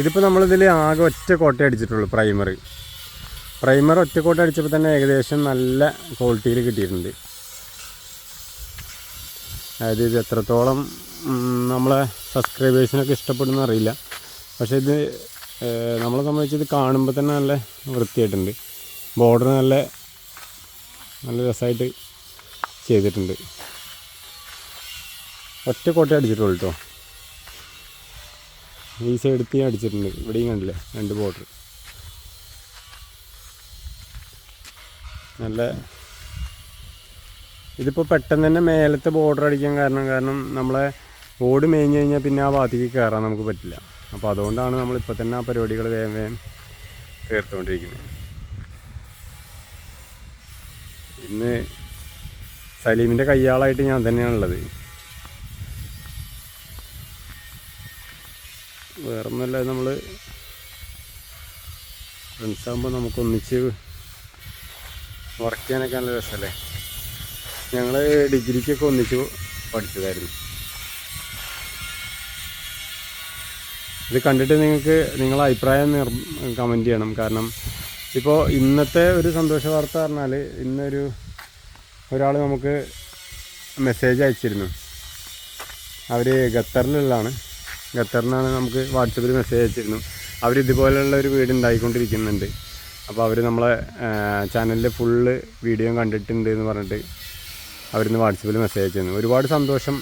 ഇതിപ്പോൾ നമ്മളിതിൽ ആകെ ഒറ്റ കോട്ട അടിച്ചിട്ടുള്ളൂ പ്രൈമറി പ്രൈമർ ഒറ്റ കോട്ട അടിച്ചപ്പോൾ തന്നെ ഏകദേശം നല്ല ക്വാളിറ്റിയിൽ കിട്ടിയിട്ടുണ്ട്. അതായത് ഇത് എത്രത്തോളം നമ്മളെ സബ്സ്ക്രൈബേഴ്സിനൊക്കെ ഇഷ്ടപ്പെടുന്ന അറിയില്ല. പക്ഷേ ഇത് നമ്മളെ സംബന്ധിച്ച് ഇത് കാണുമ്പോൾ തന്നെ നല്ല വൃത്തിയായിട്ടുണ്ട്. ബോർഡർ നല്ല നല്ല രസമായിട്ട് ചെയ്തിട്ടുണ്ട്. ഒറ്റ കോട്ട അടിച്ചിട്ടുള്ളൂ കേട്ടോ ഈ സൈഡത്തി അടിച്ചിട്ടുണ്ട്. ഇവിടെയും കണ്ടില്ലേ? രണ്ട് ബോർഡർ നല്ല ഇതിപ്പോൾ പെട്ടെന്ന് തന്നെ മേലത്തെ ബോർഡർ അടിക്കാൻ കാരണം കാരണം നമ്മളെ ഓട് മേഞ്ഞ് കഴിഞ്ഞാൽ പിന്നെ ആ ഭാഗത്തേക്ക് കയറാൻ നമുക്ക് പറ്റില്ല. അപ്പോൾ അതുകൊണ്ടാണ് നമ്മളിപ്പോൾ തന്നെ ആ പരിപാടികൾ വേഗം വേഗം തീർത്തുകൊണ്ടിരിക്കുന്നത്. ഇന്ന് സലീമിന്റെ കയ്യാളായിട്ട് ഞാൻ തന്നെയാണുള്ളത്. വേറെ ഒന്നുമല്ല നമ്മൾ ഫ്രണ്ട്സ് ആകുമ്പോൾ നമുക്ക് ഒന്നിച്ച് വർക്ക് ചെയ്യാനൊക്കെ നല്ല രസമല്ലേ ഞങ്ങൾ ഡിഗ്രിക്കൊക്കെ ഒന്നിച്ച് പഠിച്ചതായിരുന്നു. ഇത് കണ്ടിട്ട് നിങ്ങൾക്ക് നിങ്ങളെ അഭിപ്രായം നിർ കമന്റ് ചെയ്യണം. കാരണം ഇപ്പോൾ ഇന്നത്തെ ഒരു സന്തോഷ വാർത്ത പറഞ്ഞാൽ ഇന്നൊരു ഒരാൾ നമുക്ക് മെസ്സേജ് അയച്ചിരുന്നു. അവർ ഖത്തറിലുള്ളതാണ്. ഖത്തറിനാണ് നമുക്ക് വാട്സപ്പിൽ മെസ്സേജ് അയച്ചിരുന്നു. അവർ ഇതുപോലെയുള്ള ഒരു വീട് ഉണ്ടായിക്കൊണ്ടിരിക്കുന്നുണ്ട്. അപ്പോൾ അവർ നമ്മളെ ചാനലിൽ ഫുള്ള് വീഡിയോ കണ്ടിട്ടുണ്ട് എന്ന് പറഞ്ഞിട്ട് അവരിന്ന് വാട്സപ്പിൽ മെസ്സേജ് അയച്ചിരുന്നു. ഒരുപാട് സന്തോഷം